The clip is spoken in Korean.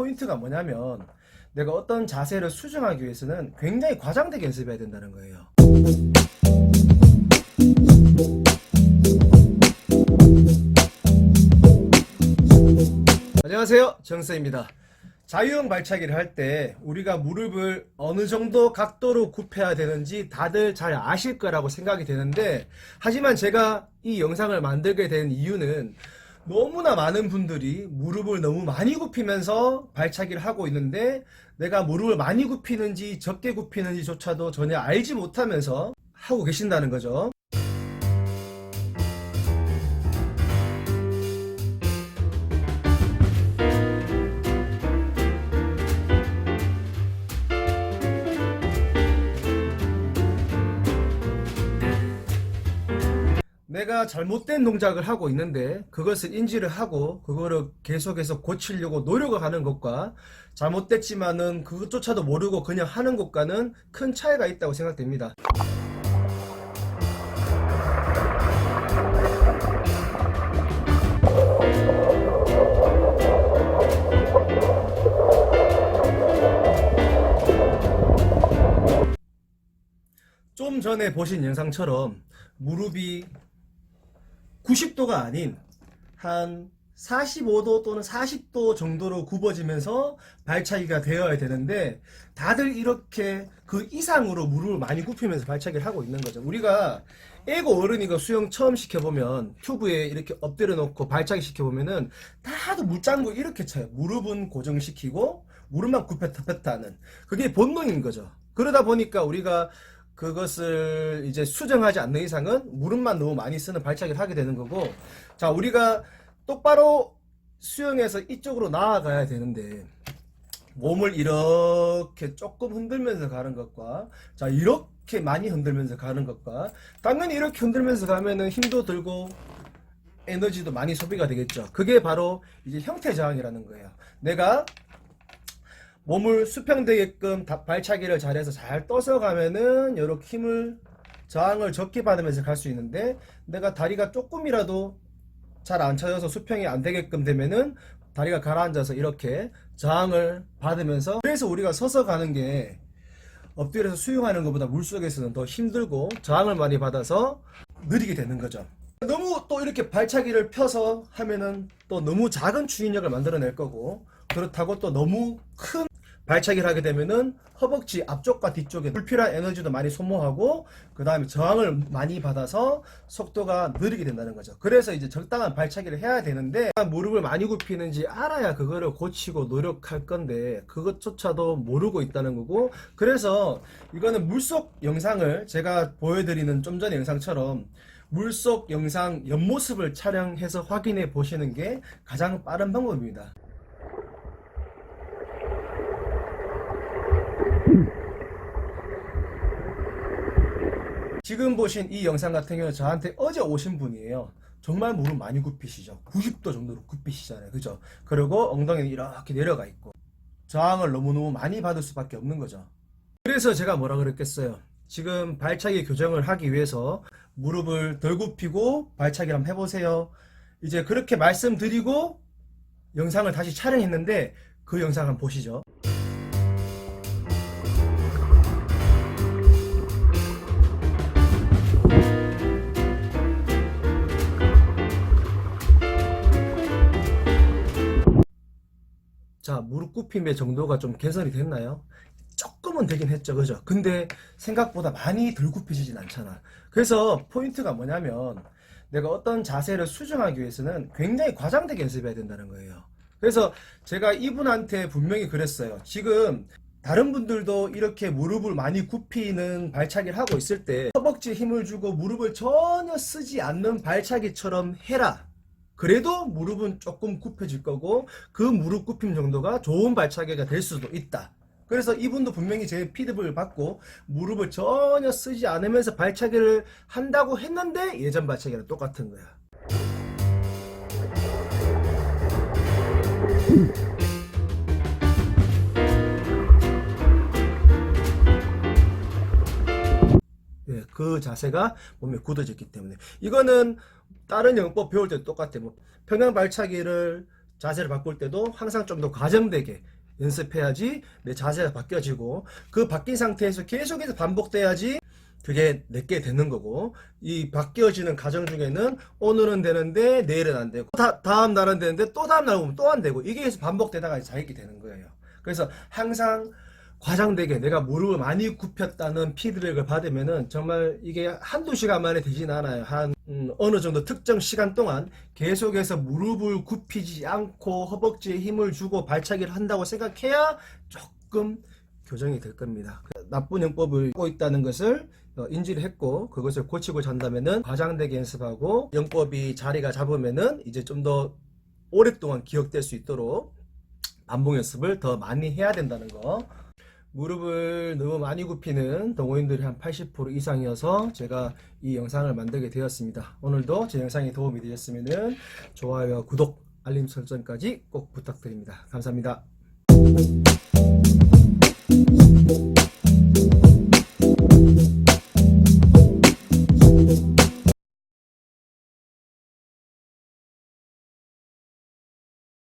포인트가 뭐냐면 내가 어떤 자세를 수정하기 위해서는 굉장히 과장되게 연습해야 된다는 거예요. 안녕하세요. 정서입니다. 자유형 발차기를 할 때 우리가 무릎을 어느 정도 각도로 굽혀야 되는지 다들 잘 아실 거라고 생각이 되는데 하지만 제가 이 영상을 만들게 된 이유는 너무나 많은 분들이 무릎을 너무 많이 굽히면서 발차기를 하고 있는데 내가 무릎을 많이 굽히는지 적게 굽히는지조차도 전혀 알지 못하면서 하고 계신다는 거죠. 내가 잘못된 동작을 하고 있는데 그것을 인지를 하고 그거를 계속해서 고치려고 노력을 하는 것과 잘못됐지만은 그것조차도 모르고 그냥 하는 것과는 큰 차이가 있다고 생각됩니다. 좀 전에 보신 영상처럼 무릎이 90도가 아닌 한 45도 또는 40도 정도로 굽어지면서 발차기가 되어야 되는데 다들 이렇게 그 이상으로 무릎을 많이 굽히면서 발차기를 하고 있는 거죠. 우리가 애고 어른이가 수영 처음 시켜보면 튜브에 이렇게 엎드려 놓고 발차기 시켜보면은 다들 물장구 이렇게 쳐요. 무릎은 고정시키고 무릎만 굽혔다 폈다 하는 그게 본능인 거죠. 그러다 보니까 우리가 그것을 이제 수정하지 않는 이상은 무릎만 너무 많이 쓰는 발차기를 하게 되는 거고 자 우리가 똑바로 수영해서 이쪽으로 나아가야 되는데 몸을 이렇게 조금 흔들면서 가는 것과 자 이렇게 많이 흔들면서 가는 것과 당연히 이렇게 흔들면서 가면은 힘도 들고 에너지도 많이 소비가 되겠죠. 그게 바로 이제 형태 저항이라는 거예요. 내가 몸을 수평되게끔 다- 발차기를 잘해서 잘 떠서 가면은 이렇게 힘을 저항을 적게 받으면서 갈 수 있는데 내가 다리가 조금이라도 잘 안 쳐져서 수평이 안 되게끔 되면은 다리가 가라앉아서 이렇게 저항을 받으면서 그래서 우리가 서서 가는 게 엎드려서 수영하는 것보다 물속에서는 더 힘들고 저항을 많이 받아서 느리게 되는 거죠. 너무 또 이렇게 발차기를 펴서 하면은 또 너무 작은 추진력을 만들어낼 거고 그렇다고 또 너무 큰 발차기를 하게 되면은 허벅지 앞쪽과 뒤쪽에 불필요한 에너지도 많이 소모하고 그 다음에 저항을 많이 받아서 속도가 느리게 된다는 거죠. 그래서 이제 적당한 발차기를 해야 되는데 무릎을 많이 굽히는지 알아야 그거를 고치고 노력할 건데 그것조차도 모르고 있다는 거고 그래서 이거는 물속 영상을 제가 보여드리는 좀 전의 영상처럼 물속 영상 옆모습을 촬영해서 확인해 보시는 게 가장 빠른 방법입니다. 지금 보신 이 영상 같은 경우는 저한테 어제 오신 분이에요. 정말 무릎 많이 굽히시죠. 90도 정도로 굽히시잖아요. 그죠? 그리고 엉덩이는 이렇게 내려가 있고 저항을 너무너무 많이 받을 수밖에 없는 거죠. 그래서 제가 뭐라 그랬겠어요. 지금 발차기 교정을 하기 위해서 무릎을 덜 굽히고 발차기 한번 해보세요. 이제 그렇게 말씀드리고 영상을 다시 촬영했는데 그 영상 한번 보시죠. 자, 무릎 굽힘의 정도가 좀 개선이 됐나요? 조금은 되긴 했죠, 그죠? 근데 생각보다 많이 덜 굽혀지진 않잖아. 그래서 포인트가 뭐냐면 내가 어떤 자세를 수정하기 위해서는 굉장히 과장되게 연습해야 된다는 거예요. 그래서 제가 이분한테 분명히 그랬어요. 지금 다른 분들도 이렇게 무릎을 많이 굽히는 발차기를 하고 있을 때 허벅지에 힘을 주고 무릎을 전혀 쓰지 않는 발차기처럼 해라. 그래도 무릎은 조금 굽혀질 거고 그 무릎 굽힘 정도가 좋은 발차기가 될 수도 있다. 그래서 이분도 분명히 제 피드백을 받고 무릎을 전혀 쓰지 않으면서 발차기를 한다고 했는데 예전 발차기랑 똑같은 거야. 그 자세가 몸에 굳어졌기 때문에 이거는 다른 영법 배울 때 똑같아. 뭐 평양 발차기를 자세를 바꿀 때도 항상 좀 더 과정되게 연습해야지 내 자세가 바뀌어지고 그 바뀐 상태에서 계속해서 반복돼야지 그게 내게 되는 거고 이 바뀌어지는 과정 중에는 오늘은 되는데 내일은 안 되고 다, 다음 날은 되는데 또 다음 날 오면 또 안 되고 이게 계속 반복되다가 자익이 되는 거예요 그래서 항상 과장되게 내가 무릎을 많이 굽혔다는 피드백을 받으면은 정말 이게 한두 시간 만에 되진 않아요. 한 음, 어느 정도 특정 시간 동안 계속해서 무릎을 굽히지 않고 허벅지에 힘을 주고 발차기를 한다고 생각해야 조금 교정이 될 겁니다. 나쁜 영법을 하고 있다는 것을 어, 인지를 했고 그것을 고치고 잔다면은 과장되게 연습하고 영법이 자리가 잡으면은 이제 좀 더 오랫동안 기억될 수 있도록 반복 연습을 더 많이 해야 된다는 거. 무릎을 너무 많이 굽히는 동호인들이 한 80% 이상이어서 제가 이 영상을 만들게 되었습니다. 오늘도 제 영상이 도움이 되셨으면 좋아요와 구독, 알림 설정까지 꼭 부탁드립니다. 감사합니다.